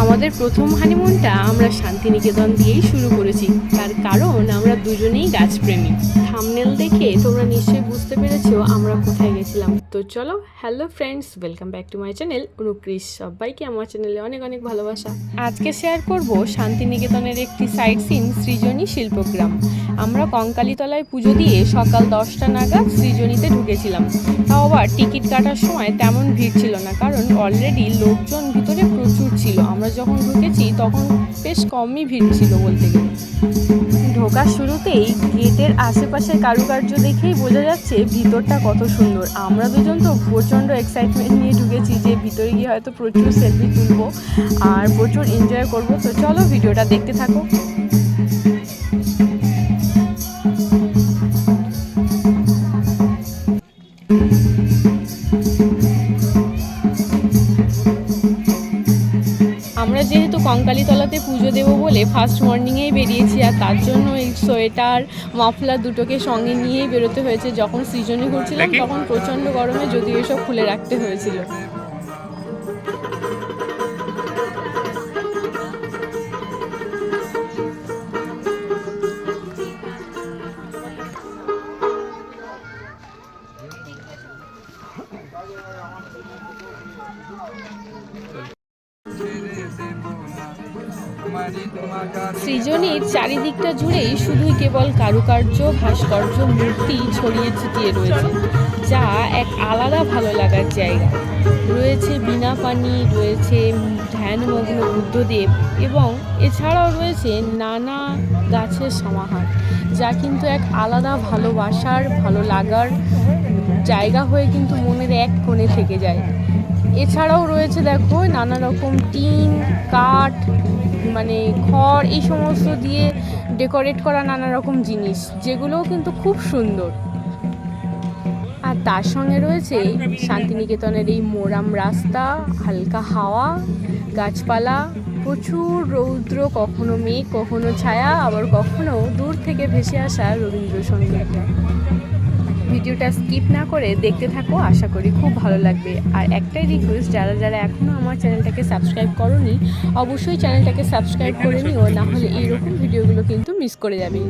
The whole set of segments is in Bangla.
আমাদের প্রথম হানিমুনটা আমরা শান্তিনিকেতন দিয়েই শুরু করেছি। তার কারণ আমরা দুজনেই গাছপ্রেমী থামনেল দেখে তোমরা নিশ্চয়ই বুঝতে পেরেছ আমরা কোথায় গেছিলাম। তো চলো hello friends welcome back to my channel অনুক্রিস সবাইকে আমার চ্যানেলে অনেক অনেক ভালোবাসা। আজকে শেয়ার করব শান্তিনিকেতনের একটি সাইট সিন সৃজনী শিল্পগ্রাম। আমরা কঙ্কালীতলায় পুজো দিয়ে সকাল দশটা নাগাদ সৃজনীতে ঢুকেছিলাম। তাও আবার টিকিট কাটার সময় তেমন ভিড় ছিল না, কারণ অলরেডি লোকজন ভিতরে প্রচুর ছিল। আমরা যখন ঢুকেছি তখন বেশ কমই ভিড় ছিল বলতে গেলে। ঢোকার শুরুতেই গেটের আশেপাশের কারুকার্য দেখেই বোঝা যাচ্ছে ভিতরটা কত সুন্দর। আমরা দুজন তো প্রচণ্ড এক্সাইটমেন্ট নিয়ে ঢুকেছি যে ভিতরে গিয়ে হয়তো প্রচুর সেলফি তুলবো আর প্রচুর এনজয় করব। তো চলো ভিডিওটা দেখতে থাকো। কঙ্কালীতলাতে পুজো দেবো বলে ফার্স্ট মর্নিংয়েই বেরিয়েছি আর তার জন্য এই সোয়েটার মাফলার দুটোকে সঙ্গে নিয়েই বেরোতে হয়েছে। যখন সিজনে ঘুরছিলাম তখন প্রচণ্ড গরমে যদিও এসব খুলে রাখতে হয়েছিল। সৃজনীর চারিদিকটা জুড়েই শুধুই কেবল কারুকার্য, ভাস্কর্য, মূর্তি ছড়িয়ে ছিটিয়ে রয়েছে, যা এক আলাদা ভালো লাগার জায়গা। রয়েছে বিনা পানি, রয়েছে ধ্যানমগ্ন বুদ্ধদেব এবং এছাড়াও রয়েছে নানা গাছের সমাহার, যা কিন্তু এক আলাদা ভালোবাসার, ভালো লাগার জায়গা হয়ে কিন্তু মনের এক কোণে থেকে যায়। এছাড়াও রয়েছে দেখো নানা রকম টিন, কাঠ মানে খড়, এই সমস্ত দিয়ে ডেকোরেট করা নানা রকম জিনিস, যেগুলোও কিন্তু খুব সুন্দর। আর তার সঙ্গে রয়েছে শান্তিনিকেতনের এই মোরাম রাস্তা, হালকা হাওয়া, গাছপালা, প্রচুর রৌদ্র, কখনো মেঘ, কখনো ছায়া, আবার কখনো দূর থেকে ভেসে আসা রবীন্দ্রসঙ্গীত। ভিডিওটা স্কিপ না করে দেখতে থাকো, আশা করি খুব ভালো লাগবে। আর একটাই রিকোয়েস্ট যারা যারা এখনও আমার চ্যানেলটাকে সাবস্ক্রাইব করনি, অবশ্যই চ্যানেলটাকে সাবস্ক্রাইব করে নিও না হলে এইরকম ভিডিওগুলো কিন্তু মিস করে যাবে।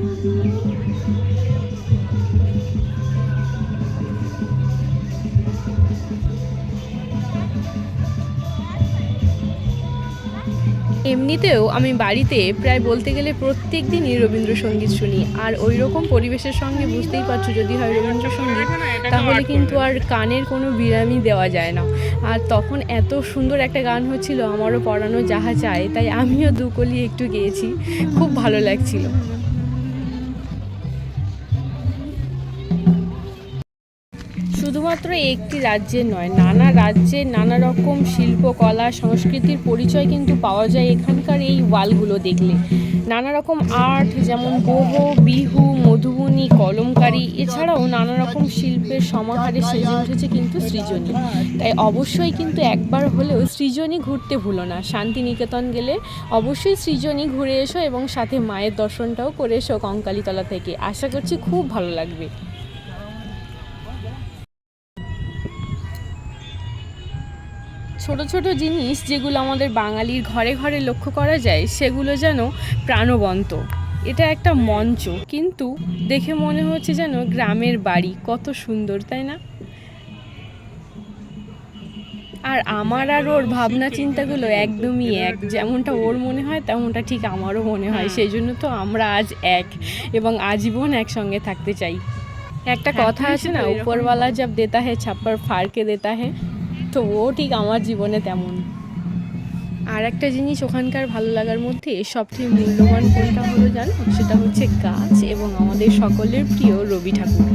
এমনিতেও আমি বাড়িতে প্রায় বলতে গেলে প্রত্যেক দিনই রবীন্দ্রসঙ্গীত শুনি। আর ওই রকম পরিবেশের সঙ্গে বুঝতেই পারছ যদি হয় রবীন্দ্রসঙ্গীত তাহলে কিন্তু আর কানের কোনো বিরামই দেওয়া যায় না। আর তখন এত সুন্দর একটা গান হচ্ছিল আমারও পড়ানো যাহা চায় তাই আমিও দুকলি একটু গেয়েছি। খুব ভালো লাগছিল। শুধুমাত্র একটি রাজ্যের নয়, নানা রাজ্যের নানা রকম শিল্পকলা সংস্কৃতির পরিচয় কিন্তু পাওয়া যায় এখানকার এই ওয়ালগুলো দেখলে। নানা রকম আর্ট যেমন বহু বিহু, মধুবনী, কলমকারি, এছাড়াও নানা রকম শিল্পের সমাহারে সেজে উঠেছে কিন্তু সৃজনী। তাই অবশ্যই কিন্তু একবার হলেও সৃজনী ঘুরতে ভুলো না। শান্তিনিকেতন গেলে অবশ্যই সৃজনী ঘুরে এসো এবং সাথে মায়ের দর্শনটাও করে এসো কঙ্কালীতলা থেকে। আশা করছি খুব ভালো লাগবে। ছোট ছোট জিনিস যেগুলো আমাদের বাঙালির ঘরে ঘরে লক্ষ্য করা যায় সেগুলো যেন প্রাণবন্ত। এটা একটা মঞ্চ। কিন্তু দেখে মনে হচ্ছে যেন গ্রামের বাড়ি কত সুন্দর তাই না? আর আমার আর ওর ভাবনা চিন্তাগুলো একদমই এক। যেমনটা ওর মনে হয় তেমনটা ঠিক আমারও মনে হয়। সেই জন্য তো আমরা আজ এক এবং আজীবন একসঙ্গে থাকতে চাই। একটা কথা আছে না উপরওয়ালা জব দেতা হে ছাপ্পার ফাড়কে দেতা হে। তো ও ঠিক আমার জীবনে তেমন। আর একটা জিনিস ওখানকার ভালো লাগার মধ্যে সবথেকে মূল্যবান কোনটা হলো জানো? সেটা হচ্ছে গাছ এবং আমাদের সকলের প্রিয় রবি ঠাকুর।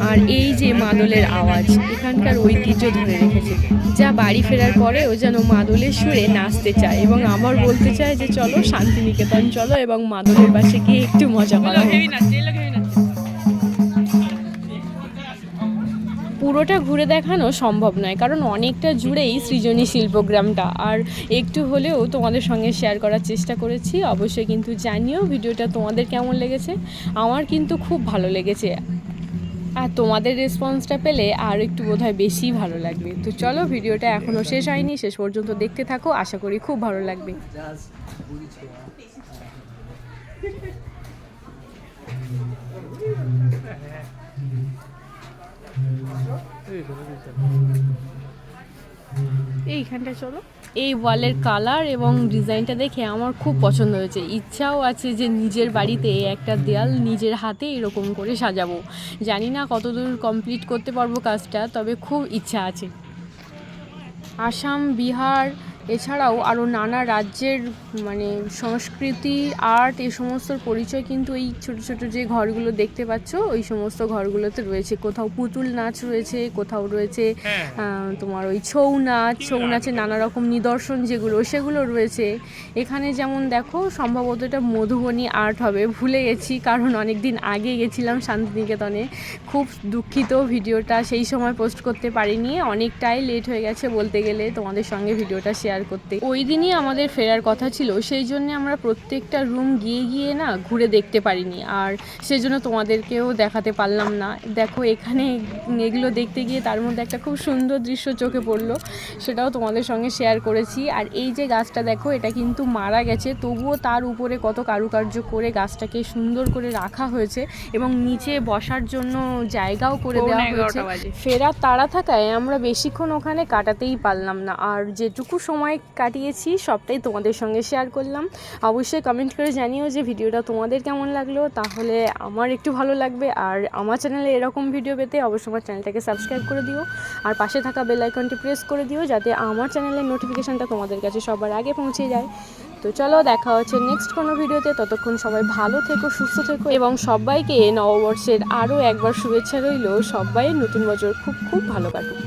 আর এই যে মাদলের আওয়াজ এখানকার ঐতিহ্য ধরে রেখেছে। যা বাড়ি ফেরার পরেও যেন মাদলের সুরে নাচতে চায় এবং আমার বলতে চায় যে চলো শান্তিনিকেতন চলো এবং মাদলের পাশে গিয়ে একটু মজা করা হোক। পুরোটা ঘুরে দেখানো সম্ভব নয়, কারণ অনেকটা জুড়েই সৃজনী শিল্পগ্রামটা। আর একটু হলেও তোমাদের সঙ্গে শেয়ার করার চেষ্টা করেছি, অবশ্যই কিন্তু জানিও ভিডিওটা তোমাদের কেমন লেগেছে। আমার কিন্তু খুব ভালো লেগেছে। আর তোমাদের রেসপন্সটা পেলে আর একটু বোধহয় বেশি ভালো লাগবে। তো চলো ভিডিওটা এখনও শেষ হয়নি, শেষ পর্যন্ত দেখতে থাকো, আশা করি খুব ভালো লাগবে। এইখানটা চলো। এই ওয়ালের কালার এবং ডিজাইনটা দেখে আমার খুব পছন্দ হয়েছে। ইচ্ছাও আছে যে নিজের বাড়িতে একটা দেয়াল নিজের হাতে এরকম করে সাজাবো। জানি না কতদূর কমপ্লিট করতে পারব কাজটা, তবে খুব ইচ্ছা আছে। আসাম, বিহার এছাড়াও আরও নানা রাজ্যের মানে সংস্কৃতি আর্ট এই সমস্ত পরিচয় কিন্তু এই ছোট ছোট যে ঘরগুলো দেখতে পাচ্ছ ওই সমস্ত ঘরগুলোতে রয়েছে। কোথাও পুতুল নাচ রয়েছে কোথাও রয়েছে তোমার ওই ছৌ নাচ ছৌ নাচের নানা রকম নিদর্শন যেগুলো সেগুলো রয়েছে। এখানে যেমন দেখো সম্ভবত এটা মধুবনী আর্ট হবে ভুলে গেছি কারণ অনেক দিন আগে গেছিলাম শান্তিনিকেতনে। খুব দুঃখিত ভিডিওটা সেই সময় পোস্ট করতে পারিনি অনেকটাই লেট হয়ে গেছে বলতে গেলে তোমাদের সঙ্গে ভিডিওটা শেয়ার করতে। ওই দিনই আমাদের ফেরার কথা ছিল সেই জন্য আমরা প্রত্যেকটা রুম গিয়ে গিয়ে না ঘুরে দেখতে পারিনি। আর সেই জন্য তোমাদেরকেও দেখাতে পারলাম না। দেখো এখানে এগুলো দেখতে গিয়ে তার মধ্যে একটা খুব সুন্দর দৃশ্য চোখে পড়ল সেটাও তোমাদের সঙ্গে শেয়ার করেছি। আর এই যে গাছটা দেখো এটা কিন্তু মারা গেছে তবুও তার উপরে কত কারুকার্য করে গাছটাকে সুন্দর করে রাখা হয়েছে এবং নিচে বসার জন্য জায়গাও করে দেওয়া হয়েছে। ফেরার তাড়া থাকায় আমরা বেশিক্ষণ ওখানে কাটাতেই পারলাম না। আর যেটুকু সময় কাটিয়েছি, সবটাই তোমাদের সঙ্গে শেয়ার করলাম। অবশ্যই কমেন্ট করে জানিও যে ভিডিওটা তোমাদের কেমন লাগল। তাহলে আমার একটু ভালো লাগবে। আর আমার চ্যানেলে এরকম ভিডিও পেতে অবশ্যই আমার চ্যানেলটাকে সাবস্ক্রাইব করে দিও। আর পাশে থাকা বেল আইকনটি প্রেস করে দিও, যাতে আমার চ্যানেলের নোটিফিকেশনটা তোমাদের কাছে সবার আগে পৌঁছে যায়। তো চলো, দেখা হচ্ছে নেক্সট কোনো ভিডিওতে ততক্ষণ সবাই ভালো থেকো, সুস্থ থেকো। এবং সবাইকে নববর্ষের আরও একবার শুভেচ্ছা রইল। সবাই নতুন বছর খুব খুব ভালো কাটুক।